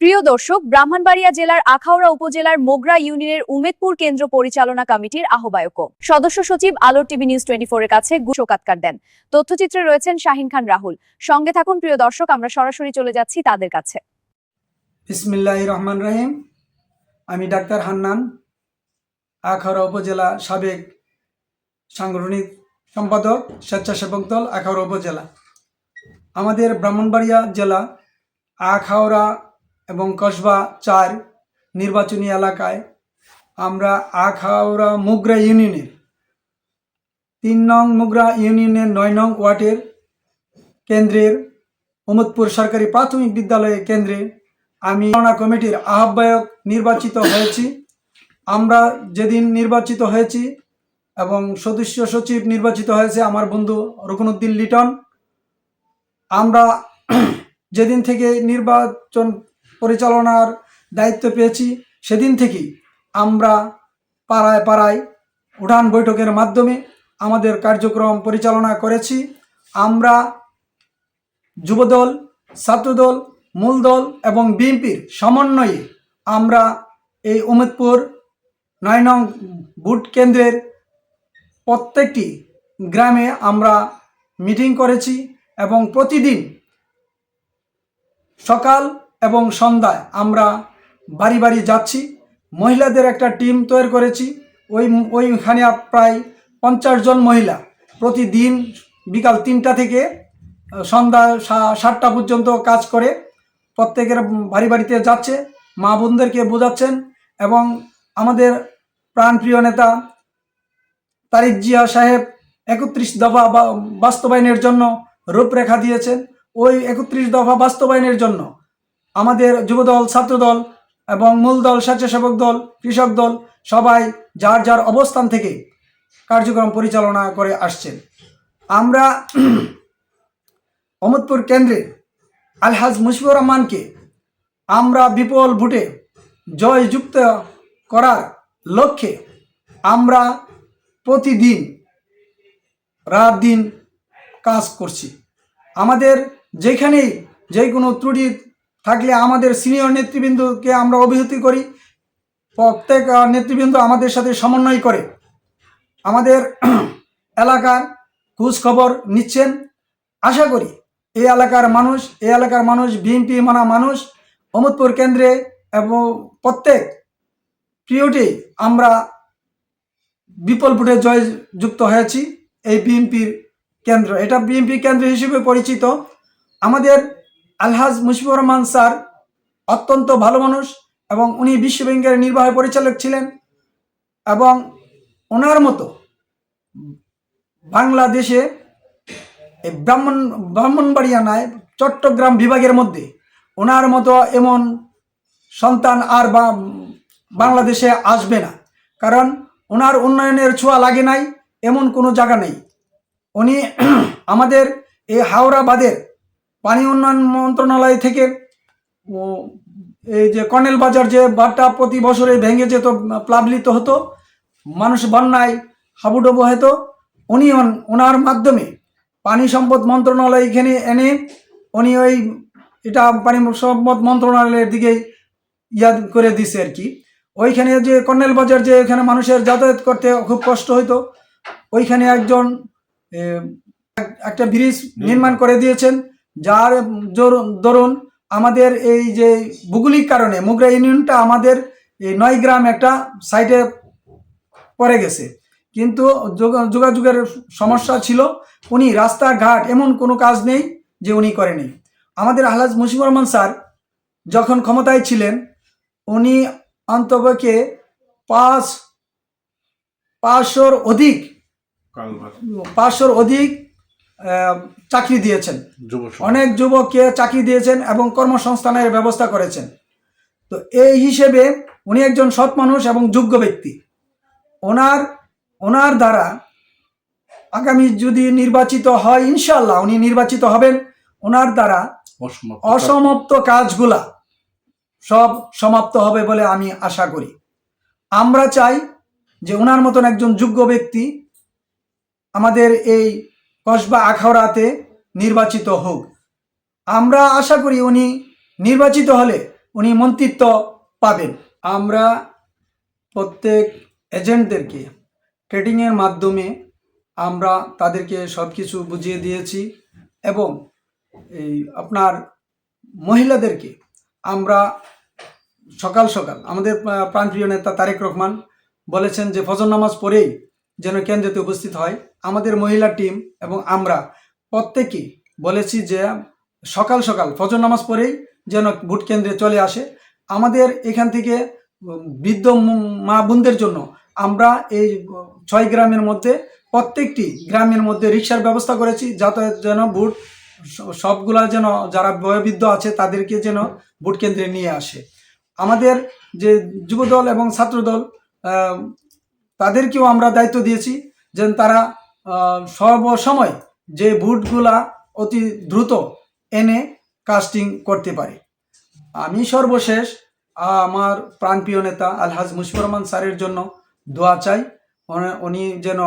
প্রিয় দর্শক, ব্রাহ্মণবাড়িয়া জেলার আখাউড়া উপজেলার মোগরা ইউনিয়নের উমেদপুর কেন্দ্র পরিচালনা কমিটির আহ্বায়ক সদস্য সচিব আলোর টিভি নিউজ টোয়েন্টি এর কাছে শোকাতকার দেন। তথ্যচিত্রে রয়েছেন শাহিন খান রাহুল। সঙ্গে থাকুন প্রিয় দর্শক, আমরা সরাসরি চলে যাচ্ছি তাদের কাছে। বিসমিল্লাহ রহমান রহিম। আমি ডাক্তার হান্নান, আখাউড়া উপজেলা সাবেক সাংগঠনিক সম্পাদক, স্বেচ্ছাসেবক দল আখাউড়া উপজেলা। আমাদের ব্রাহ্মণবাড়িয়া জেলা আখাউড়া এবং কসবা চার নির্বাচনী এলাকায় আমরা আখাউড়া মুগরা ইউনিয়নের তিন নং মুগরা ইউনিয়নের নয় নং ওয়ার্ডের কেন্দ্রের উমদপুর সরকারি প্রাথমিক বিদ্যালয় কেন্দ্রে আমি করোনা কমিটির আহ্বায়ক নির্বাচিত হয়েছি। আমরা যেদিন নির্বাচিত হয়েছি এবং সদস্য সচিব নির্বাচিত হয়েছে আমার বন্ধু রুকনুদ্দিন লিটন, আমরা যেদিন থেকে নির্বাচন পরিচালনার দায়িত্ব পেয়েছি। সেদিন থেকেই আমরা পাড়ায় পাড়ায় উঠান বৈঠকের মাধ্যমে আমাদের কার্যক্রম পরিচালনা করেছি। আমরা যুবদল, ছাত্রদল মূল দল এবং বিএনপির সমন্বয়ে আমরা এই উমেদপুর নয় নং বুট কেন্দ্রের প্রত্যেকটি গ্রামে আমরা মিটিং করেছি এবং প্রতিদিন সকাল এবং সন্ধ্যায় আমরা বাড়ি বাড়ি যাচ্ছি। মহিলাদের একটা টিম তৈরি করেছি। ওই ওইখানে প্রায় পঞ্চাশ জন মহিলা প্রতিদিন বিকাল তিনটা থেকে সন্ধ্যা সাতটা পর্যন্ত কাজ করে প্রত্যেকের বাড়ি বাড়িতে যাচ্ছে। মা বোনদেরকে বোঝাচ্ছেন এবং আমাদের প্রাণপ্রিয় নেতা তারিক জিয়া সাহেব একত্রিশ দফা বাস্তবায়নের জন্য রূপরেখা দিয়েছেন। ওই একত্রিশ দফা বাস্তবায়নের জন্য আমাদের যুবদল, ছাত্রদল এবং মূল দল স্বেচ্ছাসেবক দল, কৃষক দল সবাই যার যার অবস্থান থেকে কার্যক্রম পরিচালনা করে আসছেন। আমরা অমদপুর কেন্দ্রে আলহাজ মুশফিউর রহমানকে আমরা বিপুল ভোটে জয়যুক্ত করার লক্ষ্যে আমরা প্রতিদিন রাত দিন কাজ করছি। আমাদের যেখানেই যে কোনো ত্রুটি থাকলে আমাদের সিনিয়র নেতৃবৃন্দকে আমরা অভিহিত করি। প্রত্যেক নেতৃবৃন্দ আমাদের সাথে সমন্বয় করে। আমাদের এলাকার খবর নিচ্ছেন। আশা করি এই এলাকার মানুষ, এই এলাকার মানুষ, বিএনপি মানা মানুষ অমদপুর কেন্দ্রে এবং প্রত্যেক প্রিয়টি আমরা বিপুল ভোটে জয় যুক্ত হয়েছি এই বিএনপির কেন্দ্র। এটা বিএনপি কেন্দ্র হিসেবে পরিচিত। আমাদের আলহাজ মুশফিউর রহমান স্যার অত্যন্ত ভালো মানুষ এবং উনি বিশ্ব ব্যাংকের নির্বাহী পরিচালক ছিলেন এবং ওনার মতো বাংলাদেশে এই ব্রাহ্মণ ব্রাহ্মণবাড়িয়া নয় চট্টগ্রাম বিভাগের মধ্যে ওনার মতো এমন সন্তান আর বাংলাদেশে আসবে না। কারণ ওনার উন্নয়নের ছোঁয়া লাগে নাই, এমন কোনো জায়গা নেই। উনি আমাদের এই হাওড়া বাদের পানি উন্নয়ন মন্ত্রণালয় থেকে ও এই যে কর্নেল বাজার যে বাঁধটা প্রতি বছরে ভেঙে যেত প্লাবলিত হতো মানুষ বন্যায় হাবুডুবু হতো উনি ওন- ওনার মাধ্যমে পানি সম্পদ মন্ত্রণালয় এখানে এনে উনি ওই এটা পানি সম্পদ মন্ত্রণালয়ের দিকে ইয়া করে দিছে আর কি। ওইখানে যে কর্নেল বাজার যে এখানে মানুষের যাতায়াত করতে খুব কষ্ট হইতো ওইখানে একজন এক- একটা ব্রিজ নির্মাণ করে দিয়েছেন যার দরুন আমাদের এই যে ভৌগোলিক কারণে মুগরা ইউনিয়নটা আমাদের এই নয় গ্রাম একটা সাইডে পড়ে গেছে। কিন্তু যোগা- যোগাযোগের সমস্যা ছিল উনি রাস্তাঘাট এমন কোনো কাজ নেই যে উনি করেনি। আমাদের আহলাজ মুশিবুর রহমান স্যার যখন ক্ষমতায় ছিলেন উনি অন্তপক্ষে পাঁচ পাঁচশোর অধিক পাঁচশোর অধিক চাকরি দিয়েছেন। অনেক যুবককে চাকরি দিয়েছেন এবং কর্মসংস্থানের ব্যবস্থা করেছেন। তো এই হিসেবে উনি একজন সৎ মানুষ এবং যোগ্য ব্যক্তি। ওনার ওনার দ্বারা আগামী যদি নির্বাচিত হয় ইনশাল্লাহ উনি নির্বাচিত হবেন। ওনার দ্বারা অসমাপ্ত কাজগুলা সব সমাপ্ত হবে বলে আমি আশা করি। আমরা চাই যে ওনার মতন একজন যোগ্য ব্যক্তি আমাদের এই কসবা আখাউড়াতে নির্বাচিত হোক। আমরা আশা করি উনি নির্বাচিত হলে উনি মন্ত্রিত্ব পাবেন। আমরা প্রত্যেক এজেন্টদেরকে ট্রেডিংয়ের মাধ্যমে আমরা তাদেরকে সব কিছু বুঝিয়ে দিয়েছি এবং এই আপনার মহিলাদেরকে আমরা সকাল সকাল আমাদের প্রাণপ্রিয় নেতা তারেক রহমান বলেছেন যে ফজর নামাজ পড়েই যেন কেন্দ্রতে উপস্থিত হয়। আমাদের মহিলা টিম এবং আমরা প্রত্যেকেই বলেছি যে সকাল সকাল ফজর নামাজ পড়েই যেন ভোট কেন্দ্রে চলে আসে। আমাদের এখান থেকে বৃদ্ধ মা বোনদের জন্য আমরা এই ছয় গ্রামের মধ্যে প্রত্যেকটি গ্রামের মধ্যে রিক্সার ব্যবস্থা করেছি যাতায়াত যেন ভোট সবগুলা যেন যারা বয়োবৃদ্ধ আছে তাদেরকে যেন ভোট কেন্দ্রে নিয়ে আসে। আমাদের যে যুবদল এবং ছাত্রদল তাদেরকেও আমরা দায়িত্ব দিয়েছি যেন তারা সর্বসময় যে ভোটগুলা অতি দ্রুত এনে কাস্টিং করতে পারে। আমি সর্বশেষ আমার প্রাণপ্রিয় নেতা আলহাজ মুশফুর রহমান স্যারের জন্য দোয়া চাই। উনি- যেন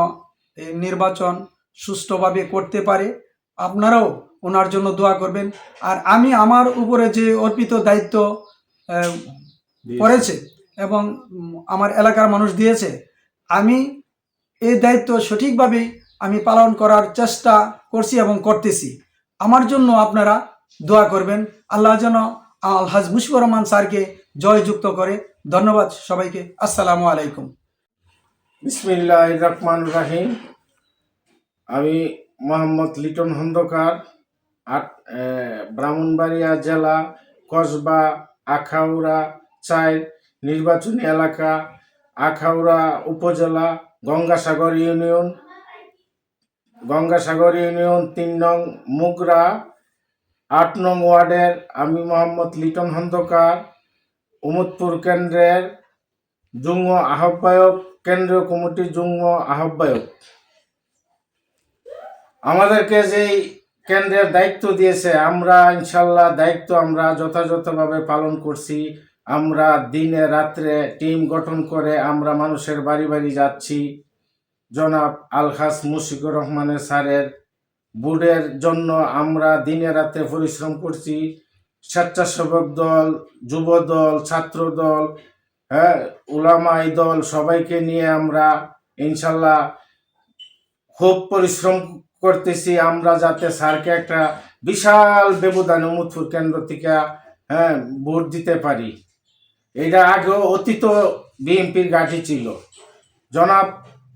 এই নির্বাচন সুষ্ঠুভাবে করতে পারে। আপনারাও ওনার জন্য দোয়া করবেন। আর আমি আমার উপরে যে অর্পিত দায়িত্ব পড়েছে এবং আমার এলাকার মানুষ দিয়েছে আমি এই দায়িত্ব সঠিকভাবে আমি পালন করার চেষ্টা করছি এবং করতেছি। আমার জন্য আপনারা দোয়া করবেন। আল্লাহ যেন আল হাজ মুশফুর রহমান স্যারকে জয়যুক্ত করে। ধন্যবাদ সবাইকে। আসসালামু আলাইকুম। বিসমিল্লাহ রহমান রাহিম। আমি মোহাম্মদ লিটন খন্দকার আট ব্রাহ্মণবাড়িয়া জেলা, কসবা, আখাউড়া চাই নির্বাচনী এলাকা, আখাউড়া উপজেলা, গঙ্গাসাগর ইউনিয়ন গঙ্গাসাগর ইউনিয়ন তিন নং মুগরা, আট নং ওয়ার্ডের আমি মোহাম্মদ লিটন হন্দকার, উমদপুর কেন্দ্রের যুগ্ম আহ্বায়ক, কেন্দ্রীয় কমিটির যুগ্ম আহ্বায়ক। আমাদেরকে যেই কেন্দ্রের দায়িত্ব দিয়েছে, আমরা ইনশাল্লাহ দায়িত্ব আমরা যথাযথভাবে পালন করছি। আমরা দিনে রাত্রে টিম গঠন করে আমরা মানুষের বাড়ি বাড়ি যাচ্ছি। জনাব আলহাস মুশিকুর রহমানের স্যারের বোর্ডের জন্য আমরা দিনে রাতে পরিশ্রম করছি। স্বেচ্ছাসেবক দল, যুব দল, ছাত্র দল হ্যাঁ উলামাই দল, সবাইকে নিয়ে আমরা ইনশাল্লাহ খুব পরিশ্রম করতেছি। আমরা যাতে স্যারকে একটা বিশাল ব্যবধান উমুদপুর কেন্দ্র থেকে হ্যাঁ ভোট দিতে পারি। এটা আগেও অতীত বিএনপির গাঠি ছিল। জনাব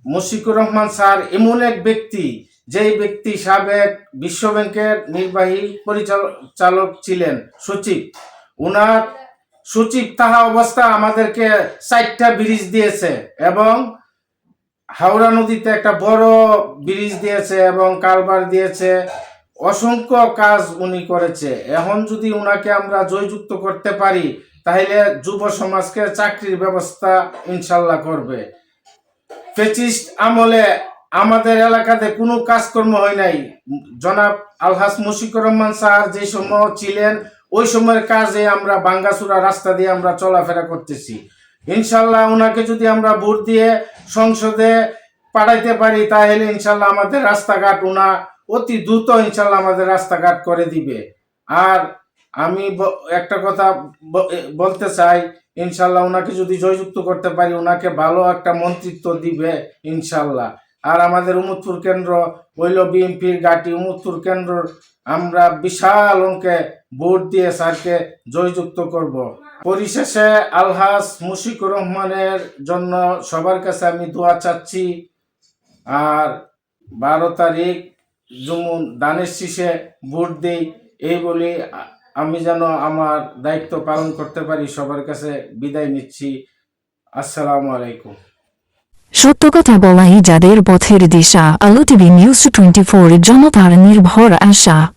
মুশিকুর রহমান স্যার এমন এক ব্যক্তি, যেই ব্যক্তি সাবেক বিশ্ব ব্যাংকের নির্বাহী পরিচালক ছিলেন, সচিব। উনার সচিব তাহা অবস্থা আমাদেরকে চারটা ব্রিজ দিয়েছে এবং হাওড়া নদীতে একটা বড় ব্রিজ দিয়েছে এবং কারবার দিয়েছে। অসংখ্য কাজ উনি করেছে। এখন যদি উনাকে আমরা জয়যুক্ত করতে পারি, তাহলে যুব সমাজকে চাকরির ব্যবস্থা ইনশাল্লাহ করবে। ফেচিস্ট আমলে আমাদের এলাকাতে কোনো কাজকর্ম হয় নাই। জনাব আলহাস মুশিকুর রহমান স্যার যে সময় ছিলেন, ওই সময়ের কাজে আমরা বাঙ্গাসুরা রাস্তা দিয়ে আমরা চলাফেরা করতেছি। ইনশাল্লাহ ওনাকে যদি আমরা ভোট দিয়ে সংসদে পাঠাইতে পারি, তাহলে ইনশাল্লাহ আমাদের রাস্তাঘাট ওনা অতি দ্রুত ইনশাল্লাহ আমাদের রাস্তাঘাট করে দিবে। আর আমি একটা কথা বলতে চাই ইনশাল্লাহ ওনাকে যদি জয়যুক্ত করতে পারি, ওনাকে ভালো একটা মন্ত্রিত্ব দিবে ইনশাল্লাহ। আর আমাদের উমুদপুর কেন্দ্র, হইল বিএনপির গাটি উমুদপুর কেন্দ্র আমরা বিশাল অঙ্কে ভোট দিয়ে স্যারকে জয়যুক্ত করব। পরিশেষে আলহাস মুশিকুর রহমানের জন্য সবার কাছে আমি দোয়া চাচ্ছি। আর বারো তারিখ যেমন দানের শীষে ভোট দিই, এই বলে আমি যেন আমার দায়িত্ব পালন করতে পারি, সবার কাছে বিদায় নিচ্ছি। আসসালামু আলাইকুম। সত্য কথা বলাই যাদের পথের দিশা, আলো টিভি নিউজ টোয়েন্টি ফোর জনতার নির্ভর আশা।